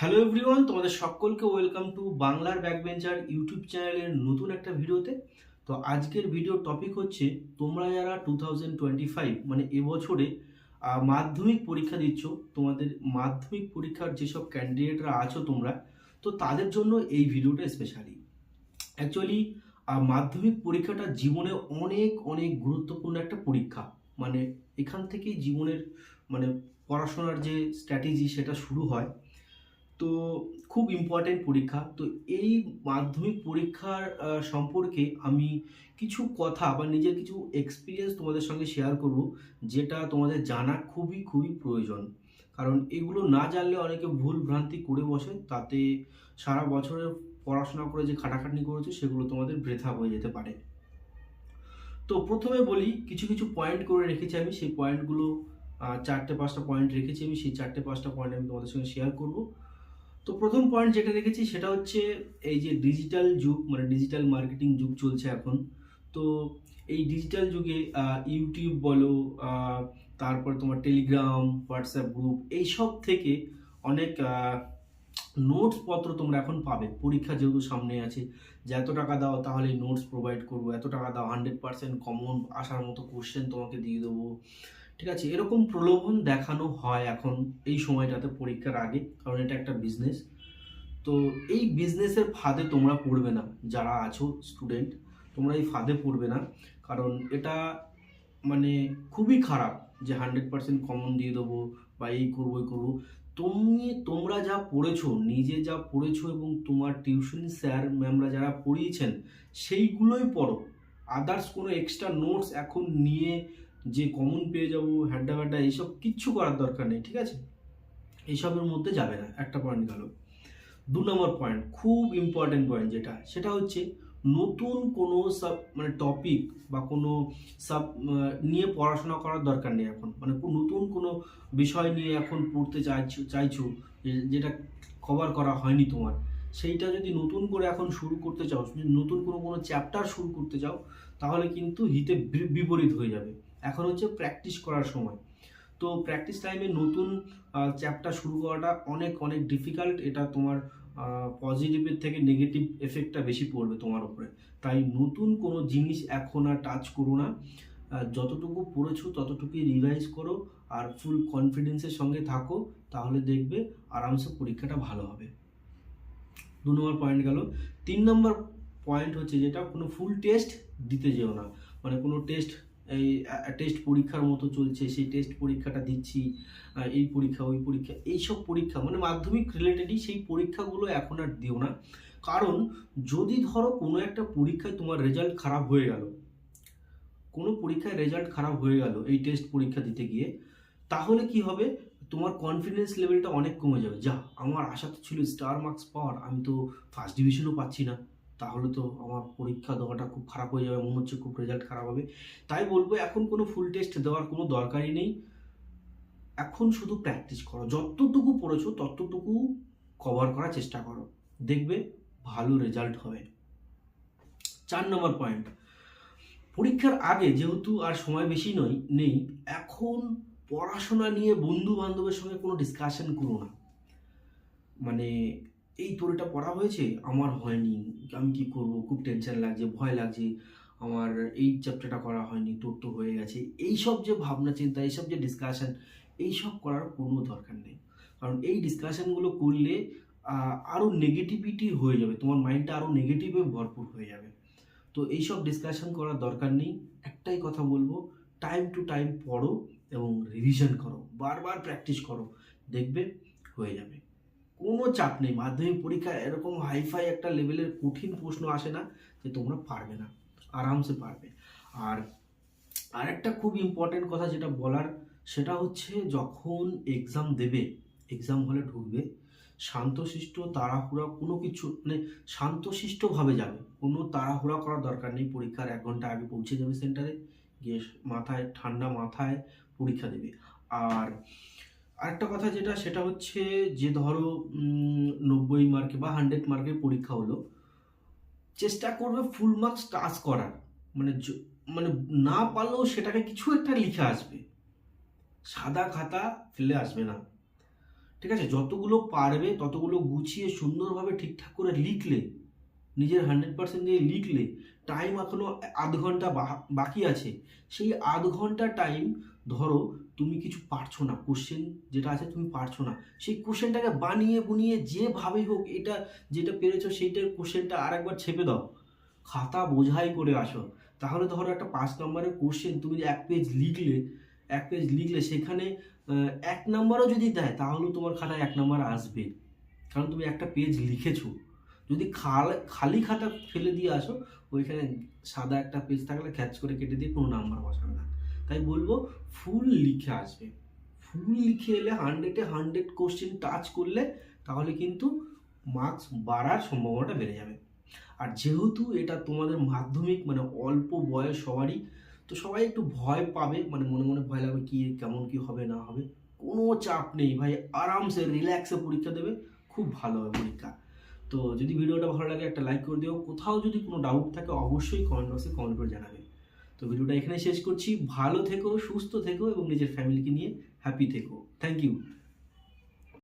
Hello everyone তোমাদের সকলকে welcome to বাংলার ব্যাকবেঞ্চার ইউটিউব চ্যানেলের নতুন একটা ভিডিওতে। তো আজকের ভিডিও টপিক হচ্ছে, তোমরা যারা টু থাউজেন্ড টোয়েন্টি ফাইভ মানে এবছরে মাধ্যমিক পরীক্ষা দিচ্ছ, তোমাদের মাধ্যমিক পরীক্ষার যেসব ক্যান্ডিডেটরা আছো তোমরা, তো তাদের জন্য এই ভিডিওটা স্পেশালি অ্যাকচুয়ালি মাধ্যমিক পরীক্ষাটা জীবনে অনেক অনেক গুরুত্বপূর্ণ একটা পরীক্ষা। মানে এখান থেকেই জীবনের মানে পড়াশোনার যে স্ট্র্যাটেজি সেটা শুরু হয়। তো খুব ইম্পর্টেন্ট পরীক্ষা। তো এই মাধ্যমিক পরীক্ষার সম্পর্কে আমি কিছু কথা বা নিজের কিছু এক্সপিরিয়েন্স তোমাদের সঙ্গে শেয়ার করব, যেটা তোমাদের জানা খুবই খুবই প্রয়োজন। কারণ এগুলো না জানলে অনেকে ভুল ভ্রান্তি করে বসে, তাতে সারা বছরের পড়াশোনা করে যে খাটাখাটনি করেছ, সেগুলো তোমাদের বৃথা হয়ে যেতে পারে। তো প্রথমে বলি, কিছু কিছু পয়েন্ট করে রেখেছি আমি, সেই পয়েন্টগুলো চারটে, পাঁচটা পয়েন্ট রেখেছি আমি, সেই চারটে, পাঁচটা পয়েন্ট আমি তোমাদের সঙ্গে শেয়ার করব। তো প্রথম পয়েন্ট যেটা রেখেছি সেটা হচ্ছে এই যে ডিজিটাল যুগ মানে ডিজিটাল মার্কেটিং যুগ চলছে এখন। তো এই ডিজিটাল যুগে ইউটিউব বলো তারপর তোমার টেলিগ্রাম হোয়াটসঅ্যাপ গ্রুপ এইসব থেকে অনেক নোটস পত্র তোমরা এখন পাবে। পরীক্ষা যেহেতু সামনে আছে, যে এত টাকা দাও তাহলে নোটস প্রোভাইড করব, এত টাকা দাও হান্ড্রেড পার্সেন্ট কমন আসার মতো কোশ্চেন তোমাকে দিয়ে দেবো। ঠিক আছে? এরকম প্রলোভন দেখানো হয় এখন এই সময়টাতে পরীক্ষার আগে, কারণ এটা একটা বিজনেস তো এই বিজনেসের ফাঁদে তোমরা পড়বে না, যারা আছো স্টুডেন্ট তোমরা এই ফাঁদে পড়বে না। কারণ এটা মানে খুবই খারাপ যে হান্ড্রেড পার্সেন্ট কমন দিয়ে দেবো বা এই করব এই করব। তুমি, তোমরা যা পড়েছো, নিজে যা পড়েছো এবং তোমার টিউশন স্যার ম্যামরা যারা পড়িয়েছেন, সেইগুলোই পড়ো। আদার্স কোনো এক্সট্রা নোটস এখন নিয়ে যে কমন পেয়ে যাব, হ্যাড্ডা ব্যাড্ডা এইসব কিচ্ছু করার দরকার নেই, ঠিক আছে? এইসবের মধ্যে যাবে না, একটা পয়েন্ট গেল। দু নম্বর পয়েন্ট খুব ইম্পর্টেন্ট পয়েন্ট যেটা, সেটা হচ্ছে নতুন কোনো সাব মানে টপিক বা কোনো সাব নিয়ে পড়াশোনা করার দরকার নেই এখন। মানে নতুন কোনো বিষয় নিয়ে এখন পড়তে চাইছো চাইছো যেটা কভার করা হয়নি তোমার, সেইটা যদি নতুন করে এখন শুরু করতে চাও নতুন কোনো কোনো চ্যাপ্টার শুরু করতে চাও, তাহলে কিন্তু হিতে বিপরীত হয়ে যাবে। এখন হচ্ছে প্র্যাকটিস করার সময়। তো প্র্যাকটিস টাইমে নতুন চ্যাপ্টার শুরু করাটা অনেক অনেক ডিফিকাল্ট এটা তোমার পজিটিভের থেকে নেগেটিভ এফেক্টটা বেশি পড়বে তোমার উপরে। তাই নতুন কোনো জিনিস এখন আর টাচ করো না। যতটুকু পড়েছো ততটুকুই রিভাইজ করো আর ফুল কনফিডেন্সের সঙ্গে থাকো, তাহলে দেখবে আরামসে পরীক্ষাটা ভালো হবে। দু নম্বর পয়েন্ট গেল। তিন নম্বর পয়েন্ট হচ্ছে যেটা কোনো ফুল টেস্ট দিতে যেও না। মানে কোনো টেস্ট এই টেস্ট পরীক্ষার মতো চলছে, সেই টেস্ট পরীক্ষাটা দিচ্ছি এই পরীক্ষা, ওই পরীক্ষা, এইসব পরীক্ষা মানে মাধ্যমিক রিলেটেডই সেই পরীক্ষাগুলো এখন আর দিও না। কারণ যদি ধরো কোনো একটা পরীক্ষায় তোমার রেজাল্ট খারাপ হয়ে গেল, কোনো পরীক্ষায় রেজাল্ট খারাপ হয়ে গেল এই টেস্ট পরীক্ষা দিতে গিয়ে, তাহলে কি হবে? তোমার কনফিডেন্স লেভেলটা অনেক কমে যাবে। যা, আমার আশা তো ছিল স্টার মার্কস পাওয়ার, আমি তো ফার্স্ট ডিভিশনও পাচ্ছি না। তাহলে তো আমার পরীক্ষা দেওয়াটা খুব খারাপ হয়ে যাবে, মনে হচ্ছে খুব রেজাল্ট খারাপ হবে। তাই বলব এখন কোনো ফুল টেস্ট দেওয়ার কোনো দরকারই নেই। এখন শুধু প্র্যাকটিস করো, যতটুকু পড়েছো ততটুকু কভার করার চেষ্টা করো। দেখবে ভালো রেজাল্ট হবে। চার নম্বর পয়েন্ট পরীক্ষার আগে যেহেতু আর সময় বেশি নয়, নেই, এখন পড়াশোনা নিয়ে বন্ধু বান্ধবের সঙ্গে কোনো ডিসকাশন করো না। মানে এই তোর এটা পড়া হয়েছে? আমার হয়নি। আমি কি করব? খুব টেনশন লাগছে ভয় লাগছে। আমার এই চ্যাপ্টারটা করা হয়নি তোর তো হয়ে গেছে। এইসব যে ভাবনা চিন্তা এইসব যে ডিসকাশন এইসব করার কোনো দরকার নেই। কারণ এই ডিসকাশনগুলো করলে আহ, আরও নেগেটিভিটি হয়ে যাবে। তোমার মাইন্ডটা আরও নেগেটিভে ভরপুর হয়ে যাবে। তো এইসব ডিসকাশন করার দরকার নেই। একটাই কথা বলব টাইম টু টাইম পড়ো এবং রিভিশন করো। বারবার প্র্যাকটিস করো। দেখবে হয়ে যাবে। কোনো চাপ নেই। মাধ্যমিক পরীক্ষায় এরকম হাইফাই একটা লেভেলের কঠিন প্রশ্ন আসে না যে তোমরা পারবে না, আরামসে পারবে। আর আরেকটা খুব ইম্পর্টেন্ট কথা যেটা বলার, সেটা হচ্ছে যখন এক্সাম দেবে এক্সাম হলে ঢুকবে, শান্তশিষ্ট তাড়াহুড়া কোনো কিছু মানে শান্তশিষ্টভাবে যাবে। কোনো তাড়াহুড়া করার দরকার নেই। পরীক্ষার এক ঘণ্টা আগে পৌঁছে যাবে সেন্টারে গিয়ে মাথায়, ঠান্ডা মাথায় পরীক্ষা দেবে। আর আরেকটা কথা যেটা, সেটা হচ্ছে যে ধরো নব্বই মার্কে বা হান্ড্রেড মার্কের পরীক্ষা হলো, চেষ্টা করবে ফুল মার্কস টাচ করার। মানে মানে না পারলেও সেটাকে কিছু একটা লিখে আসবে। সাদা খাতা ফেলে আসবে না। ঠিক আছে? যতগুলো পারবে, ততগুলো গুছিয়ে সুন্দরভাবে ঠিকঠাক করে লিখলে, নিজের হান্ড্রেড পার্সেন্ট দিয়ে লিখলে টাইম এখনও আধ ঘণ্টা বাকি আছে। সেই আধ ঘণ্টা টাইম ধরো তুমি কিছু পারছ না কোশ্চেন যেটা আছে তুমি পারছ না। সেই কোশ্চেনটাকে বানিয়ে বুনিয়ে যেভাবেই হোক, এটা যেটা পেরেছ সেইটার কোশ্চেনটা আর একবার ছেপে দাও। খাতা বোঝাই করে আসো। তাহলে ধরো একটা পাঁচ নম্বরের কোশ্চেন তুমি এক পেজ লিখলে, এক পেজ লিখলে সেখানে এক নম্বরও যদি দেয় তাহলেও তোমার খাতায় এক নম্বর আসবে। কারণ তুমি একটা পেজ লিখেছো। যদি খাল, খালি খাতা ফেলে দিয়ে আসো, ওইখানে সাদা একটা পেজ থাকলে ক্যাচ করে কেটে দিয়ে কোনো নাম্বার বসাবে না। তাই বলব, ফুল লিখে আসবে। ফুল লিখে এলে হান্ড্রেডে হান্ড্রেড কোশ্চেন টাচ করলে তাহলে কিন্তু মার্কস বাড়ার সম্ভাবনাটা বেড়ে যাবে। আর যেহেতু এটা তোমাদের মাধ্যমিক মানে অল্প বয়স সবারই, তো সবাই একটু ভয় পাবে মানে মনে মনে ভয় লাগবে কী, কেমন কি হবে, না হবে। কোনো চাপ নেই ভাই, আরামসে রিল্যাক্সে পরীক্ষা দেবে, খুব ভালো হবে পরীক্ষা। তো যদি ভিডিওটা ভালো লাগে একটা লাইক করে দিও। কোথাও যদি কোনো ডাউট থাকে, অবশ্যই কমেন্ট বক্সে কমেন্ট করে জানাবে। তো ভিডিওটা এখানে শেষ করছি। ভালো থেকো, সুস্থ থেকো এবং নিজের ফ্যামিলিকে নিয়ে হ্যাপি থেকো। Thank you